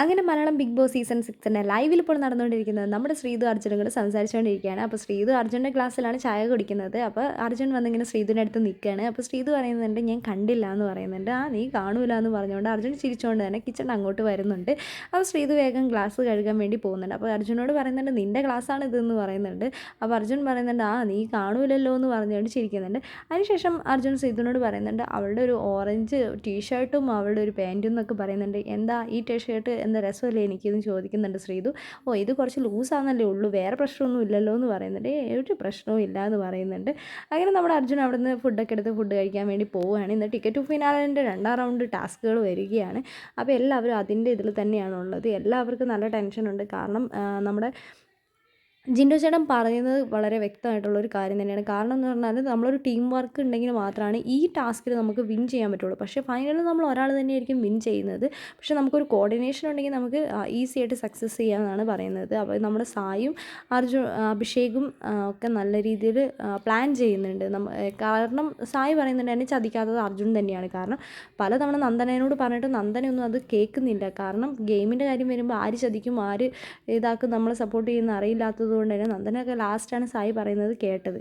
അങ്ങനെ Malayalam Bigg Boss season സിക്സിന്റെ ലൈവിൽ ഇപ്പോൾ നടന്നുകൊണ്ടിരിക്കുന്നത് നമ്മുടെ ശ്രീതു അർജുനും കൂടെ സംസാരിച്ചുകൊണ്ടിരിക്കുകയാണ്. അപ്പോൾ ശ്രീതു അർജുന്റെ ക്ലാസ്സിലാണ് ചായ കുടിക്കുന്നത്. അപ്പോൾ അർജുൻ വന്നിങ്ങനെ ശ്രീതുവിന്റെ അടുത്ത് നിൽക്കുകയാണ്. അപ്പോൾ ശ്രീതു പറയുന്നുണ്ട് ഞാൻ കണ്ടില്ല എന്ന് പറയുന്നുണ്ട്. ആ നീ കാണൂല എന്ന് പറഞ്ഞുകൊണ്ട് അർജുൻ ചിരിച്ചുകൊണ്ട് തന്നെ കിച്ചൺ അങ്ങോട്ട് വരുന്നുണ്ട്. അപ്പോൾ ശ്രീതു വേഗം ഗ്ലാസ് കഴുകാൻ വേണ്ടി പോകുന്നുണ്ട്. അപ്പോൾ അർജുനോട് പറയുന്നുണ്ട് നിന്റെ ക്ലാസ്സാണ് ഇതെന്ന് പറയുന്നുണ്ട്. അപ്പോൾ അർജുൻ പറയുന്നുണ്ട് ആ നീ കാണൂലല്ലോ എന്ന് പറഞ്ഞുകൊണ്ട് ചിരിക്കുന്നുണ്ട്. അതിനുശേഷം അർജുൻ ശ്രീതുവിനോട് പറയുന്നുണ്ട് അവളുടെ ഒരു ഓറഞ്ച് ടീഷർട്ടും അവളുടെ ഒരു പാന്റും എന്നൊക്കെ പറയുന്നുണ്ട്. എന്താ ഈ ടീഷർട്ട് എന്താ രസമല്ലേ എനിക്കിതും ചോദിക്കുന്നുണ്ട് ശ്രീതു. ഓ ഇത് കുറച്ച് ലൂസാണെന്നല്ലേ ഉള്ളൂ വേറെ പ്രശ്നമൊന്നും ഇല്ലല്ലോ എന്ന് പറയുന്നുണ്ട്. ഏറ്റവും പ്രശ്നവും ഇല്ല എന്ന് പറയുന്നുണ്ട്. അങ്ങനെ നമ്മുടെ അർജുൻ അവിടെ നിന്ന് ഫുഡൊക്കെ എടുത്ത് ഫുഡ് കഴിക്കാൻ വേണ്ടി പോവുകയാണ്. ഇന്ന് ടിക്കറ്റ് ടു ഫിനാലിന്റെ രണ്ടാം റൗണ്ട് ടാസ്കുകൾ വരികയാണ്. അപ്പോൾ എല്ലാവരും അതിന്റെ ഇതിൽ തന്നെയാണ് ഉള്ളത് എല്ലാവർക്കും നല്ല ടെൻഷനുണ്ട്. കാരണം നമ്മുടെ ജിൻഡോ ചേട്ടൻ പറയുന്നത് വളരെ വ്യക്തമായിട്ടുള്ള ഒരു കാര്യം തന്നെയാണ്. കാരണം എന്ന് പറഞ്ഞാൽ നമ്മളൊരു ടീം വർക്ക് ഉണ്ടെങ്കിൽ മാത്രമാണ് ഈ ടാസ്കിൽ നമുക്ക് വിൻ ചെയ്യാൻ പറ്റുള്ളൂ. പക്ഷേ ഫൈനലിൽ നമ്മൾ ഒരാൾ തന്നെയായിരിക്കും വിൻ ചെയ്യുന്നത്. പക്ഷേ നമുക്കൊരു കോർഡിനേഷൻ ഉണ്ടെങ്കിൽ നമുക്ക് ഈസി ആയിട്ട് സക്സസ് ചെയ്യാമെന്നാണ് പറയുന്നത്. അപ്പോൾ നമ്മുടെ സായും അർജുൻ അഭിഷേകും ഒക്കെ നല്ല രീതിയിൽ പ്ലാൻ ചെയ്യുന്നുണ്ട്. കാരണം സായി പറയുന്നുണ്ട് എന്നെ ചതിക്കാത്തത് അർജുൻ തന്നെയാണ്. കാരണം പലതവണ നന്ദനോട് പറഞ്ഞിട്ട് നന്ദനൊന്നും അത് കേൾക്കുന്നില്ല. കാരണം ഗെയിമിന്റെ കാര്യം വരുമ്പോൾ ആര് ചതിക്കും ആര് ഇതാക്കും നമ്മളെ സപ്പോർട്ട് ചെയ്യുന്ന അറിയില്ലാത്തത് കൊണ്ട് തന്നെ നന്ദനൊക്കെ ലാസ്റ്റാണ് സായി പറയുന്നത് കേട്ടത്.